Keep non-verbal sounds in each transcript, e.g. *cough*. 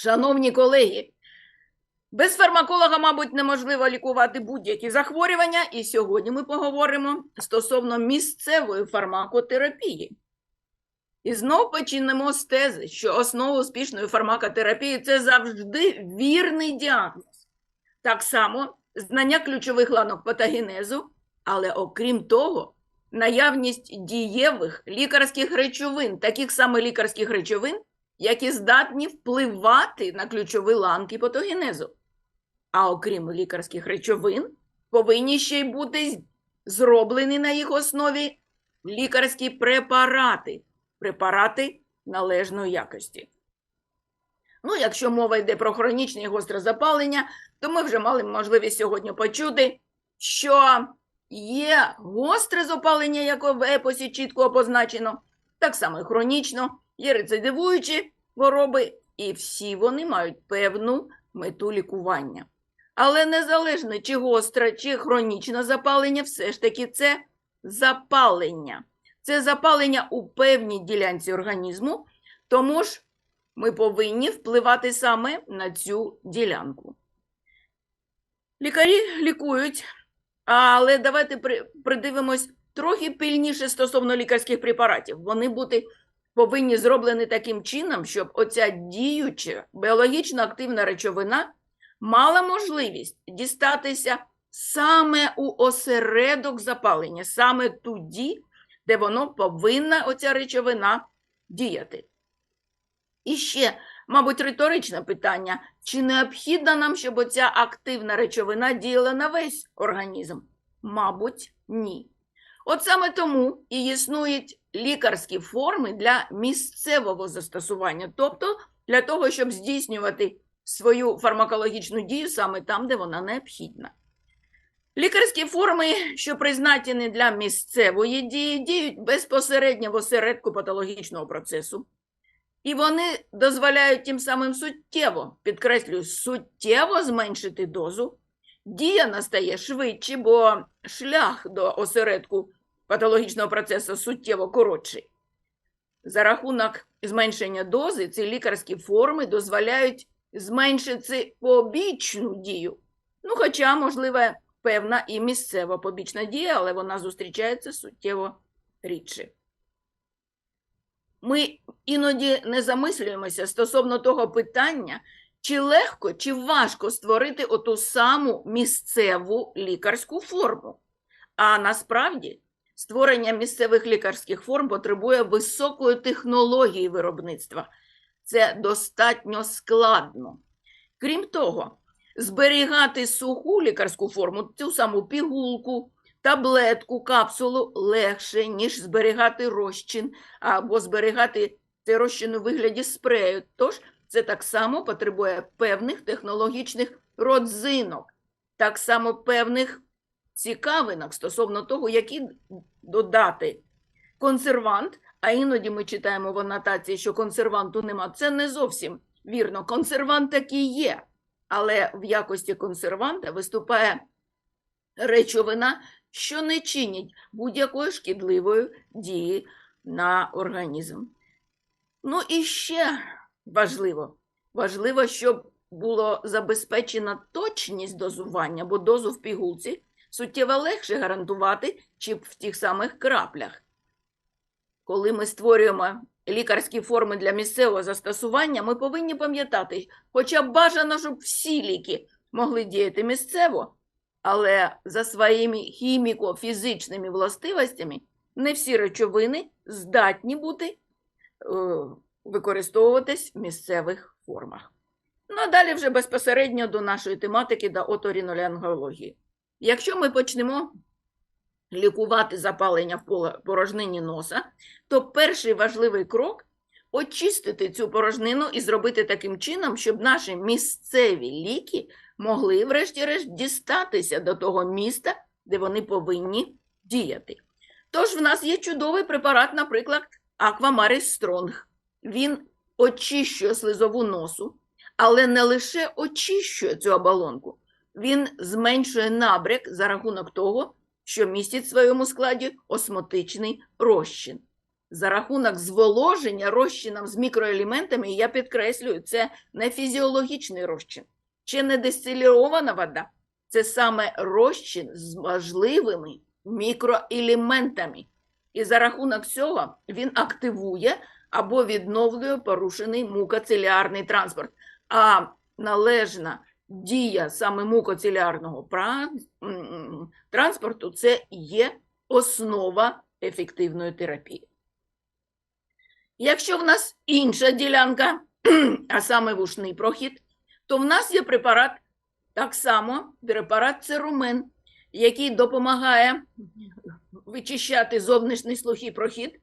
Шановні колеги, без фармаколога, мабуть, неможливо лікувати будь-які захворювання, і сьогодні ми поговоримо стосовно місцевої фармакотерапії. І знов почнемо з тези, що основа успішної фармакотерапії це завжди вірний діагноз. Так само знання ключових ланок патогенезу, але окрім того, наявність дієвих лікарських речовин, таких саме лікарських речовин, які здатні впливати на ключові ланки патогенезу. А окрім лікарських речовин, повинні ще й бути зроблені на їх основі лікарські препарати, препарати належної якості. Ну, якщо мова йде про хронічне і гостре запалення, то ми вже мали можливість сьогодні почути, що є гостре запалення, яке в епосі чітко позначено, так само і хронічно, є рецидивуючі хвороби, і всі вони мають певну мету лікування. Але незалежно чи гостре, чи хронічне запалення, все ж таки це запалення. Це запалення у певній ділянці організму, тому ж ми повинні впливати саме на цю ділянку. Лікарі лікують, але давайте придивимось трохи пильніше стосовно лікарських препаратів. Вони бути повинні зроблені таким чином, щоб оця діюча біологічно активна речовина мала можливість дістатися саме у осередок запалення, саме туди, де воно повинна оця речовина діяти. І ще, мабуть, риторичне питання: чи необхідно нам, щоб оця активна речовина діяла на весь організм? Мабуть, ні. От саме тому і існують лікарські форми для місцевого застосування, тобто для того, щоб здійснювати свою фармакологічну дію саме там, де вона необхідна. Лікарські форми, що призначені для місцевої дії, діють безпосередньо в осередку патологічного процесу. І вони дозволяють тим самим суттєво, підкреслюю, суттєво зменшити дозу. Дія настає швидше, бо шлях до осередку патологічного процесу суттєво коротший. За рахунок зменшення дози ці лікарські форми дозволяють зменшити побічну дію. Ну, хоча, можливо, певна і місцева побічна дія, але вона зустрічається суттєво рідше. Ми іноді не замислюємося стосовно того питання, чи легко, чи важко створити оту саму місцеву лікарську форму. А насправді створення місцевих лікарських форм потребує високої технології виробництва. Це достатньо складно. Крім того, зберігати суху лікарську форму, цю саму пігулку, таблетку, капсулу легше, ніж зберігати розчин або зберігати цей розчин у вигляді спрею. Тож це так само потребує певних технологічних родзинок, так само певних цікавинок стосовно того, які додати консервант, а іноді ми читаємо в анотації, що консерванту нема. Це не зовсім вірно. Консервант такий є, але в якості консерванта виступає речовина, що не чинить будь-якої шкідливої дії на організм. Ну і ще важливо, важливо, щоб було забезпечена точність дозування, бо дозу в пігулці суттєво легше гарантувати, чим в тих самих краплях. Коли ми створюємо лікарські форми для місцевого застосування, ми повинні пам'ятати, хоча б бажано, щоб всі ліки могли діяти місцево, але за своїми хіміко-фізичними властивостями не всі речовини здатні бути е, використовуватись в місцевих формах. Ну а далі вже безпосередньо до нашої тематики до оторіноларингології. Якщо ми почнемо лікувати запалення в порожнині носа, то перший важливий крок очистити цю порожнину і зробити таким чином, щоб наші місцеві ліки могли, врешті-решт, дістатися до того міста, де вони повинні діяти. Тож в нас є чудовий препарат, наприклад, Aquamaris Стронг. Він очищує слизову носу, але не лише очищує цю оболонку, він зменшує набряк за рахунок того, що містить в своєму складі осмотичний розчин. за рахунок зволоження розчином з мікроелементами, я підкреслюю, це не фізіологічний розчин, чи не дистилірована вода. Це саме розчин з важливими мікроелементами. І за рахунок цього він активує або відновлює порушений мукоцеліарний транспорт. А належна дія саме мукоцеліарного пра- м, транспорту це є основа ефективної терапії. Якщо в нас інша ділянка, *clears throat* а саме вушний прохід, то в нас є препарат, так само препарат церумен, який допомагає вичищати зовнішній слухий прохід,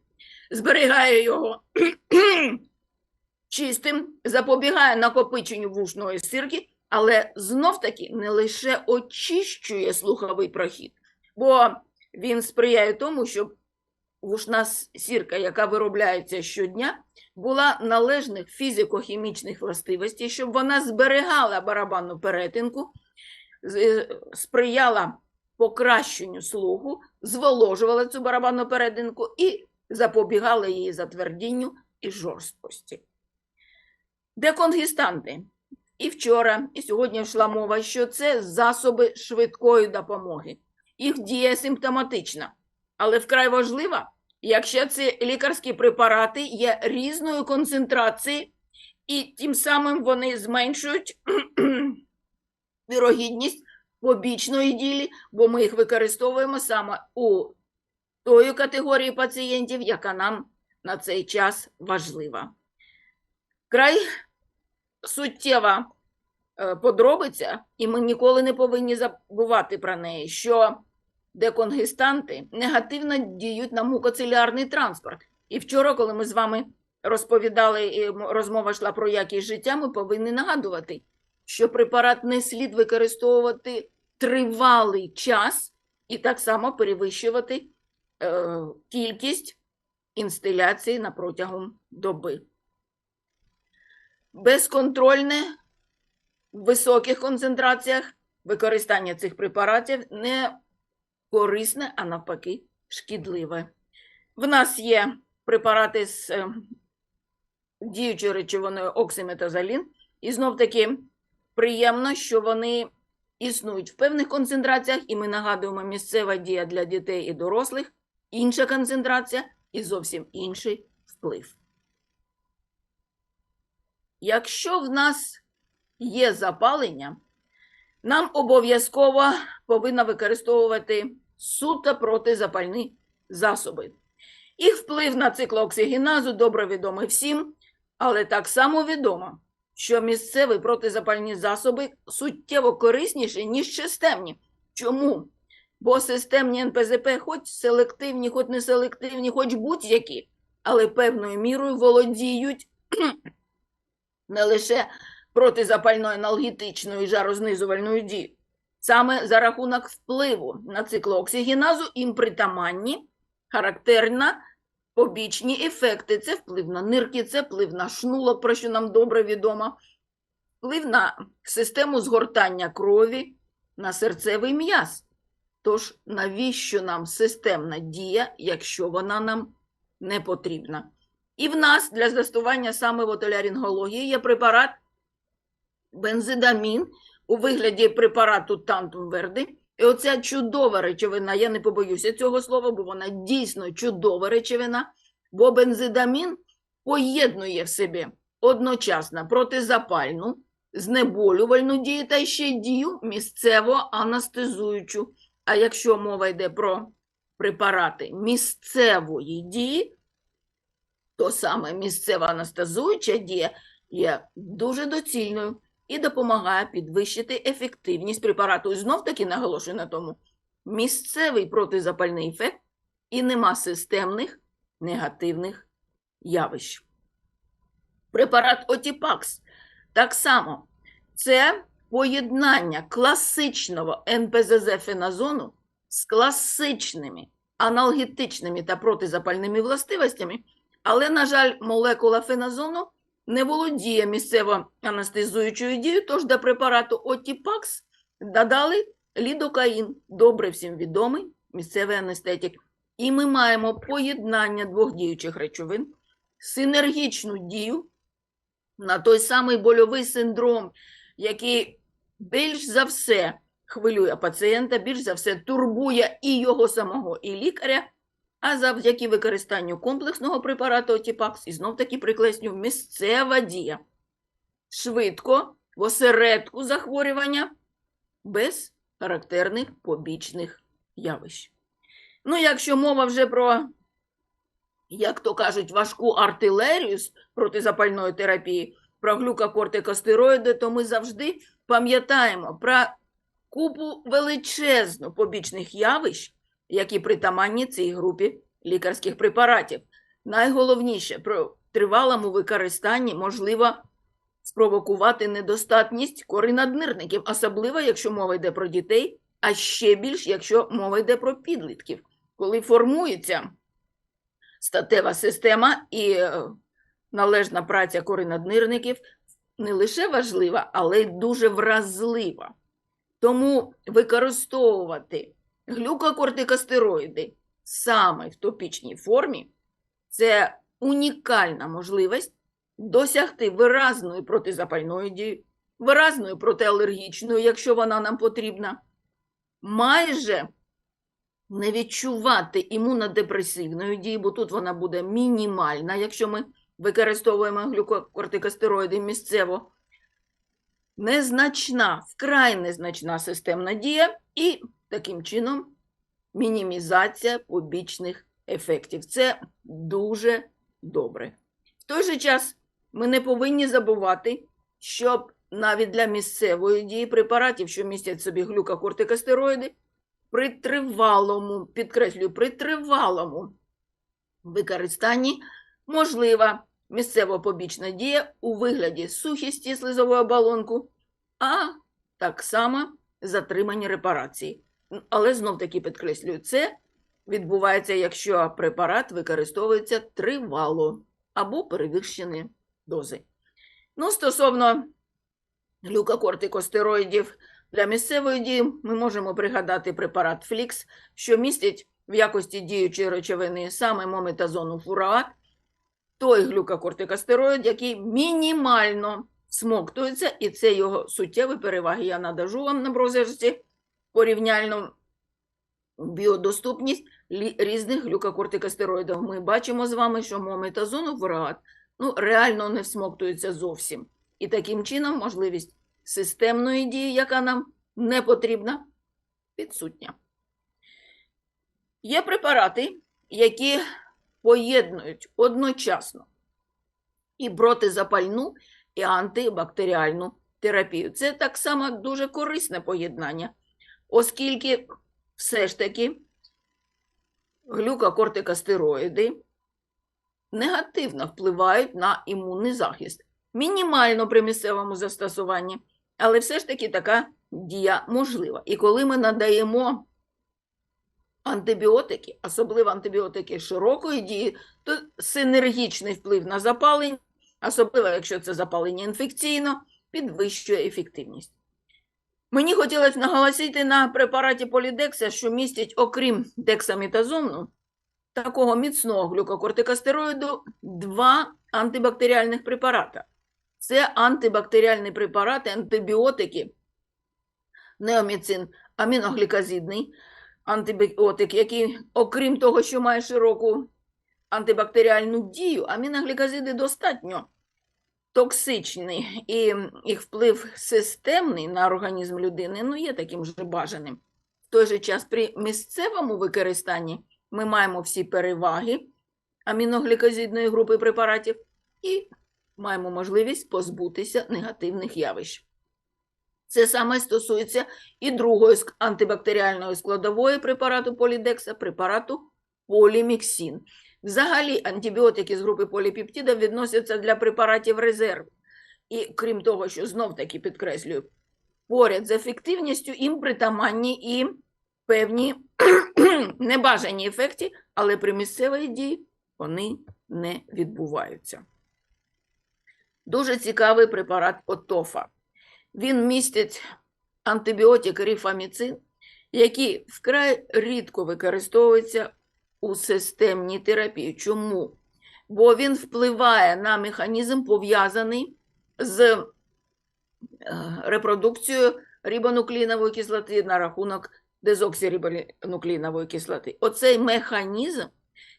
зберігає його *clears throat* чистим, запобігає накопиченню вушної сирки, але знов-таки не лише очищує слуховий прохід, бо він сприяє тому, щоб вушна сірка, яка виробляється щодня, була належних фізико-хімічних властивостей, щоб вона зберігала барабанну перетинку, е, сприяла покращенню слуху, зволожувала цю барабанну перетинку і запобігала її затвердінню і жорсткості. Деконгістанти. І вчора, і сьогодні йшла мова, що це засоби швидкої допомоги. Їх дія симптоматична, але вкрай важлива, якщо ці лікарські препарати є різної концентрації, і тим самим вони зменшують *clears throat* вірогідність побічної дії, бо ми їх використовуємо саме у тої категорії пацієнтів, яка нам на цей час важлива. Край суттєва е, подробиця, і ми ніколи не повинні забувати про неї, що деконгестанти негативно діють на мукоцелярний транспорт. І вчора, коли ми з вами розповідали, і розмова йшла про якість життя, ми повинні нагадувати, що препарат не слід використовувати тривалий час і так само перевищувати е, кількість інстиляцій на протягом доби. Безконтрольне в високих концентраціях використання цих препаратів не корисне, а навпаки, шкідливе. В нас є препарати з е, діючою речовиною оксиметазолін, і знов таки приємно, що вони існують в певних концентраціях, і ми нагадуємо місцева дія для дітей і дорослих, інша концентрація і зовсім інший вплив. Якщо в нас є запалення, нам обов'язково повинно використовувати суто протизапальні засоби. Їх вплив на циклооксигеназу добре відомий всім, але так само відомо, що місцеві протизапальні засоби суттєво корисніші, ніж системні. Чому? Бо системні НПЗП, хоч селективні, хоч не селективні, хоч будь-які, але певною мірою володіють не лише протизапальною аналгетичною і жарознизувальною дією. Саме за рахунок впливу на циклооксигеназу їм притаманні характерна побічні ефекти. Це вплив на нирки, це вплив на шнулок, про що нам добре відомо, вплив на систему згортання крові, на серцевий м'яз. Тож навіщо нам системна дія, якщо вона нам не потрібна? І в нас для застування саме в отоларингології є препарат бензидамін у вигляді препарату Тантум Верди. І оця чудова речовина, я не побоюся цього слова, бо вона дійсно чудова речовина, бо бензидамін поєднує в собі одночасно протизапальну, знеболювальну дію та ще дію місцево анестезуючу. А якщо мова йде про препарати місцевої дії, то саме місцева анестезуюча дія є дуже доцільною і допомагає підвищити ефективність препарату. І знов таки наголошую на тому, місцевий протизапальний ефект і нема системних негативних явищ. Препарат Отіпакс так само це поєднання класичного НПЗЗ-феназону з класичними аналгетичними та протизапальними властивостями, але, на жаль, молекула феназону не володіє місцево анестезуючою дією, тож до препарату Отіпакс додали лідокаїн, добре всім відомий місцевий анестетик. І ми маємо поєднання двох діючих речовин, синергічну дію на той самий больовий синдром, який більш за все хвилює пацієнта, більш за все турбує і його самого, і лікаря, а завдяки використанню комплексного препарату Отіпакс, і знов таки прикреслю, місцева дія. Швидко, в осередку захворювання, без характерних побічних явищ. Ну, якщо мова вже про, як то кажуть, важку артилерію з протизапальної терапії, про глюкокортикостероїди, то ми завжди пам'ятаємо про купу величезну побічних явищ, які притаманні цій групі лікарських препаратів. Найголовніше про тривалому використанні можливо спровокувати недостатність кори наднирників, особливо якщо мова йде про дітей, а ще більш, якщо мова йде про підлітків, коли формується статева система і е, належна праця кори наднирників не лише важлива, але й дуже вразлива. Тому використовувати глюкокортикостероїди саме в топічній формі це унікальна можливість досягти виразної протизапальної дії, виразної протиалергічної, якщо вона нам потрібна, майже не відчувати імунодепресивної дії, бо тут вона буде мінімальна, якщо ми використовуємо глюкокортикостероїди місцево. Незначна, вкрай незначна системна дія і таким чином мінімізація побічних ефектів. Це дуже добре. В той же час ми не повинні забувати, щоб навіть для місцевої дії препаратів, що містять в собі глюкокортикостероїди, при тривалому, підкреслюю, при тривалому використанні можлива місцева побічна дія у вигляді сухісті слизової оболонку, а так само затримані репарації. Але знов таки підкреслюю, це відбувається, якщо препарат використовується тривало або перевищені дози. Ну, стосовно глюкокортикостероїдів для місцевої дії, ми можемо пригадати препарат Флікс, що містить в якості діючої речовини саме мометазону фураат, той глюкокортикостероїд, який мінімально смоктується, і це його суттєві переваги. Я надажу вам на прозерці порівняльну біодоступність різних глюкокортикостероїдів. Ми бачимо з вами, що мометазон фураат ну, реально не всмоктується зовсім. І таким чином можливість системної дії, яка нам не потрібна, відсутня. Є препарати, які поєднують одночасно і протизапальну, і антибактеріальну терапію. Це так само дуже корисне поєднання, оскільки все ж таки глюкокортикостероїди негативно впливають на імунний захист. Мінімально при місцевому застосуванні, але все ж таки така дія можлива. І коли ми надаємо антибіотики, особливо антибіотики широкої дії, то синергічний вплив на запалення, особливо якщо це запалення інфекційно, підвищує ефективність. Мені хотілося наголосити на препараті полідекса, що містять, окрім дексамітазону, такого міцного глюкокортикостероїду, два антибактеріальних препарати. Це антибактеріальні препарати, антибіотики, неоміцин, аміногліказидний антибіотик, який, окрім того, що має широку антибактеріальну дію, аміногліказиди достатньо токсичні, і їх вплив системний на організм людини ну, є таким же бажаним. В той же час при місцевому використанні ми маємо всі переваги аміноглікозидної групи препаратів і маємо можливість позбутися негативних явищ. Це саме стосується і другої антибактеріальної складової препарату полідекса, препарату поліміксин. Взагалі, антибіотики з групи поліпептидів відносяться для препаратів резерв. І крім того, що знов-таки підкреслюю, поряд з ефективністю їм притаманні і певні *clears throat* небажані ефекти, але при місцевій дії вони не відбуваються. Дуже цікавий препарат Отофа. Він містить антибіотик рифаміцин, який вкрай рідко використовується у системній терапії. Чому? Бо він впливає на механізм, пов'язаний з е, репродукцією рибонуклеїнової кислоти на рахунок дезоксирибонуклеїнової кислоти. Оцей механізм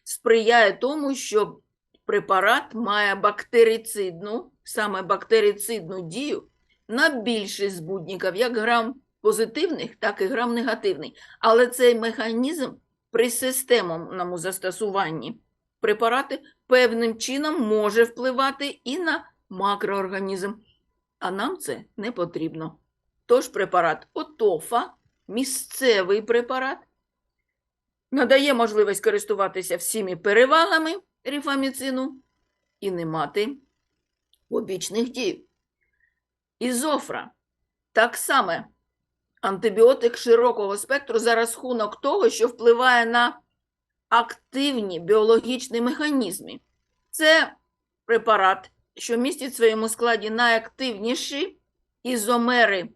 сприяє тому, що препарат має бактерицидну, саме бактерицидну дію на більшість збудників, як грам позитивних, так і грам негативних. Але цей механізм при системному застосуванні препарати певним чином може впливати і на макроорганізм, а нам це не потрібно. Тож препарат ОТОФА, місцевий препарат, надає можливість користуватися всіми перевагами ріфаміцину і не мати побічних дій. Ізофра так само антибіотик широкого спектру за рахунок того, що впливає на активні біологічні механізми. Це препарат, що містить в своєму складі найактивніші ізомери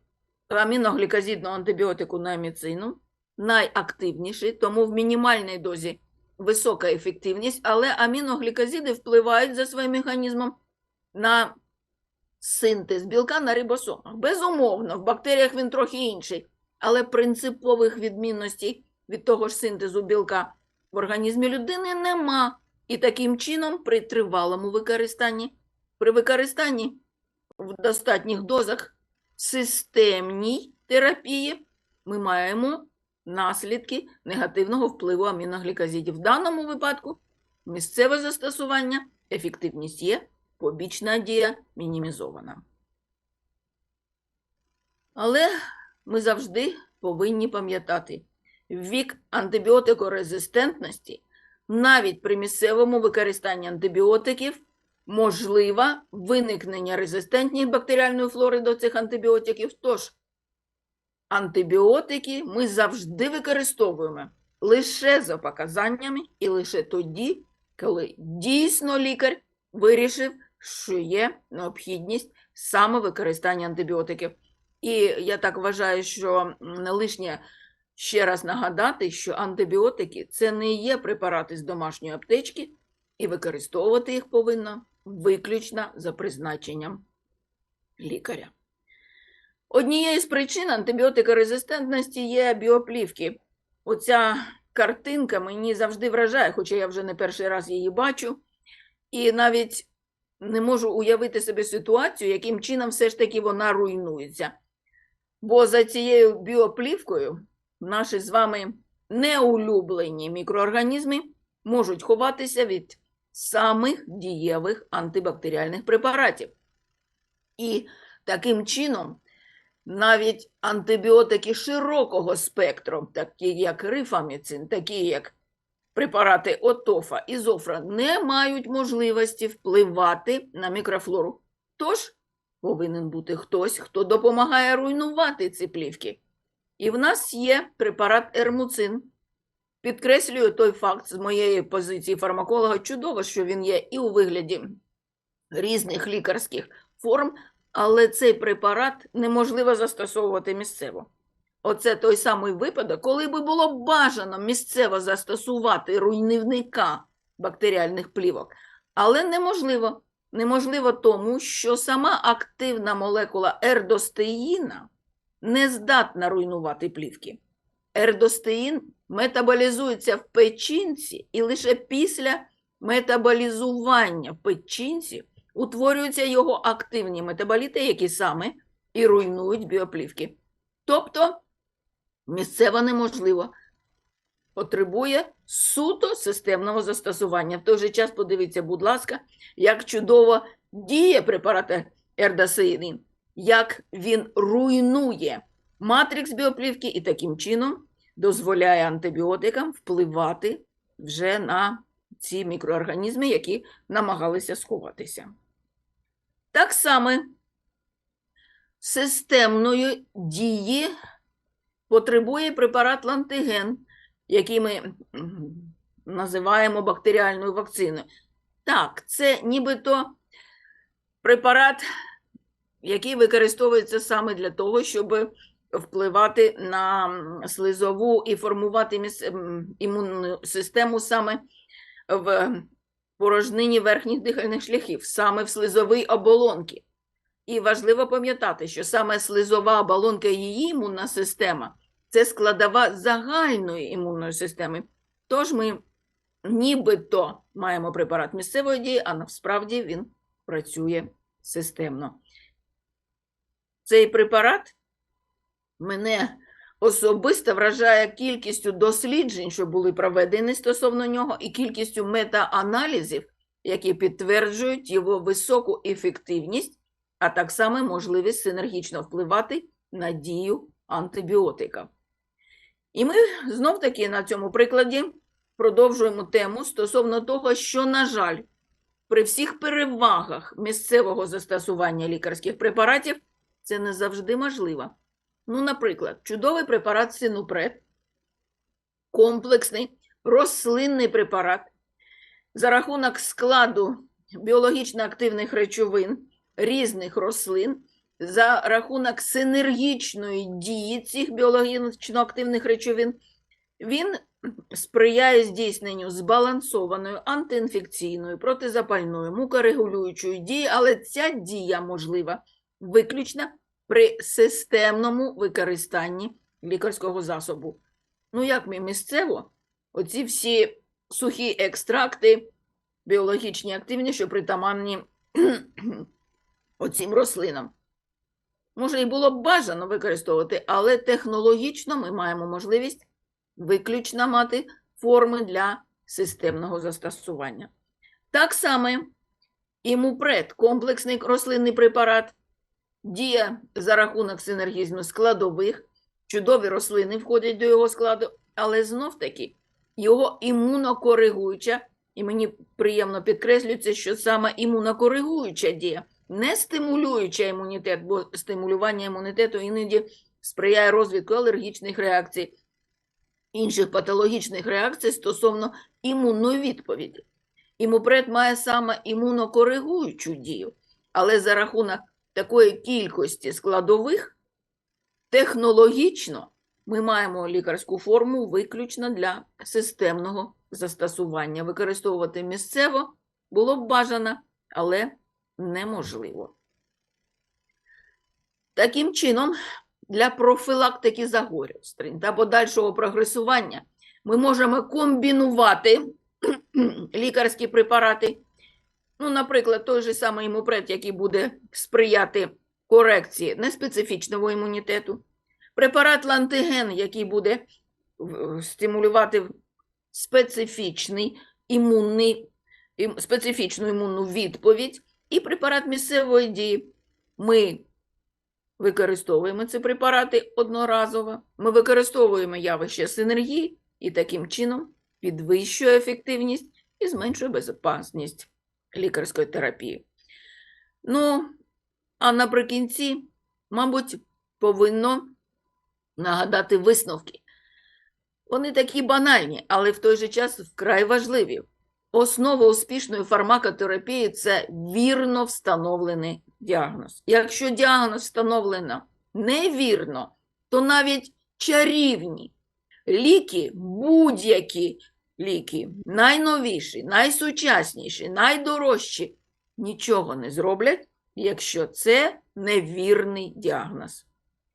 аміноглікозидного антибіотику наміцину, найактивніші, тому в мінімальній дозі висока ефективність, але аміноглікозиди впливають за своїм механізмом на синтез білка на рибосомах. Безумовно, в бактеріях він трохи інший, але принципових відмінностей від того ж синтезу білка в організмі людини нема. І таким чином, при тривалому використанні, при використанні в достатніх дозах системній терапії ми маємо наслідки негативного впливу аміноглікозидів. В даному випадку місцеве застосування, ефективність є, побічна дія мінімізована. Але ми завжди повинні пам'ятати, вік антибіотикорезистентності навіть при місцевому використанні антибіотиків можливе виникнення резистентної бактеріальної флори до цих антибіотиків. Тож антибіотики ми завжди використовуємо лише за показаннями і лише тоді, коли дійсно лікар вирішив, що є необхідність саме використання антибіотиків. І я так вважаю, що не лишнє ще раз нагадати, що антибіотики це не є препарати з домашньої аптечки, і використовувати їх повинно виключно за призначенням лікаря. Однією з причин антибіотикорезистентності є біоплівки. Оця картинка мені завжди вражає, хоча я вже не перший раз її бачу, і навіть не можу уявити собі ситуацію, яким чином все ж таки вона руйнується. Бо за цією біоплівкою наші з вами неулюблені мікроорганізми можуть ховатися від самих дієвих антибактеріальних препаратів. І таким чином навіть антибіотики широкого спектру, такі як рифаміцин, такі як препарати отофа і зофра, не мають можливості впливати на мікрофлору. Тож повинен бути хтось, хто допомагає руйнувати ці плівки. І в нас є препарат ермуцин. Підкреслюю той факт з моєї позиції фармаколога чудово, що він є і у вигляді різних лікарських форм, але цей препарат неможливо застосовувати місцево. Оце той самий випадок, коли би було бажано місцево застосувати руйнівника бактеріальних плівок, але неможливо. Неможливо тому, що сама активна молекула ердостеїна не здатна руйнувати плівки. Ердостеїн метаболізується в печінці, і лише після метаболізування в печінці утворюються його активні метаболіти, які саме і руйнують біоплівки. Тобто місцево неможливо, потребує суто системного застосування. В той же час подивіться, будь ласка, як чудово діє препарат ердосеїдин, як він руйнує матрикс біоплівки і таким чином дозволяє антибіотикам впливати вже на ці мікроорганізми, які намагалися сховатися. Так само системної дії потребує препарат лантиген, який ми називаємо бактеріальною вакциною. Так, це нібито препарат, який використовується саме для того, щоб впливати на слизову і формувати імунну систему саме в порожнині верхніх дихальних шляхів, саме в слизовій оболонці. І важливо пам'ятати, що саме слизова оболонка її імунна система це складова загальної імунної системи. Тож ми нібито маємо препарат місцевої дії, а насправді він працює системно. Цей препарат мене особисто вражає кількістю досліджень, що були проведені стосовно нього, і кількістю метааналізів, які підтверджують його високу ефективність, а так само можливість синергічно впливати на дію антибіотика. І ми знов таки на цьому прикладі продовжуємо тему стосовно того, що, на жаль, при всіх перевагах місцевого застосування лікарських препаратів це не завжди можливо. Ну, наприклад, чудовий препарат синупред, комплексний рослинний препарат за рахунок складу біологічно активних речовин різних рослин, за рахунок синергічної дії цих біологічно активних речовин, він сприяє здійсненню збалансованої антиінфекційної, протизапальної, мукорегулюючої дії, але ця дія можлива виключно при системному використанні лікарського засобу. Ну, як ми місцево, оці всі сухі екстракти, біологічні активні, що притаманні *clears throat* оцім рослинам. Може, і було б бажано використовувати, але технологічно ми маємо можливість виключно мати форми для системного застосування. Так само імупред, комплексний рослинний препарат, діє за рахунок синергізму складових, чудові рослини входять до його складу, але знов-таки його імунокоригуюча, і мені приємно підкреслюється, що саме імунокоригуюча дія, не стимулююча імунітет, бо стимулювання імунітету іноді сприяє розвитку алергічних реакцій, інших патологічних реакцій стосовно імунної відповіді. Імупред має саме імунокоригуючу дію, але за рахунок такої кількості складових, технологічно ми маємо лікарську форму виключно для системного застосування. Використовувати місцево було б бажано, але неможливо. Таким чином, для профілактики захворювань та подальшого прогресування ми можемо комбінувати *clears throat* лікарські препарати. Ну, наприклад, той же самий імупред, який буде сприяти корекції неспецифічного імунітету, препарат лантиген, який буде стимулювати специфічний імунний, специфічну імунну відповідь, і препарат місцевої дії. Ми використовуємо ці препарати одноразово, ми використовуємо явище синергії і таким чином підвищує ефективність і зменшує безопасність лікарської терапії. Ну, а наприкінці, мабуть, повинно нагадати висновки. Вони такі банальні, але в той же час вкрай важливі. Основа успішної фармакотерапії це вірно встановлений діагноз. Якщо діагноз встановлено невірно, то навіть чарівні ліки, будь-які ліки, найновіші, найсучасніші, найдорожчі, нічого не зроблять, якщо це невірний діагноз.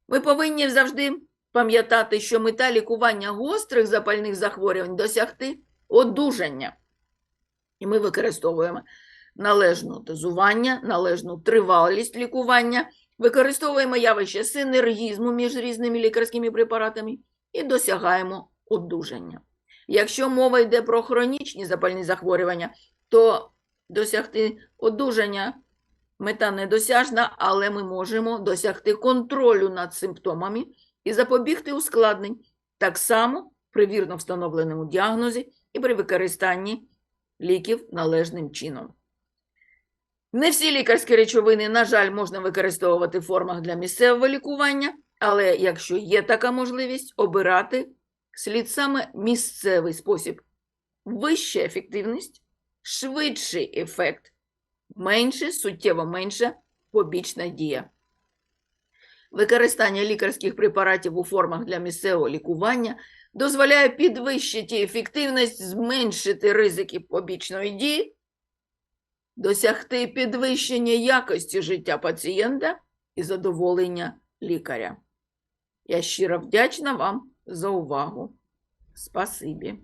Ми повинні завжди пам'ятати, що мета лікування гострих запальних захворювань досягти одужання. І ми використовуємо належне дозування, належну тривалість лікування, використовуємо явище синергізму між різними лікарськими препаратами і досягаємо одужання. Якщо мова йде про хронічні запальні захворювання, то досягти одужання мета недосяжна, але ми можемо досягти контролю над симптомами і запобігти ускладнень, так само при вірно встановленому діагнозі і при використанні ліків належним чином. Не всі лікарські речовини, на жаль, можна використовувати в формах для місцевого лікування, але якщо є така можливість, обирати слід саме місцевий спосіб. Вища ефективність, швидший ефект, менше, суттєво менша побічна дія. Використання лікарських препаратів у формах для місцевого лікування дозволяє підвищити ефективність, зменшити ризики побічної дії, досягти підвищення якості життя пацієнта і задоволення лікаря. Я щиро вдячна вам за увагу. Спасибі.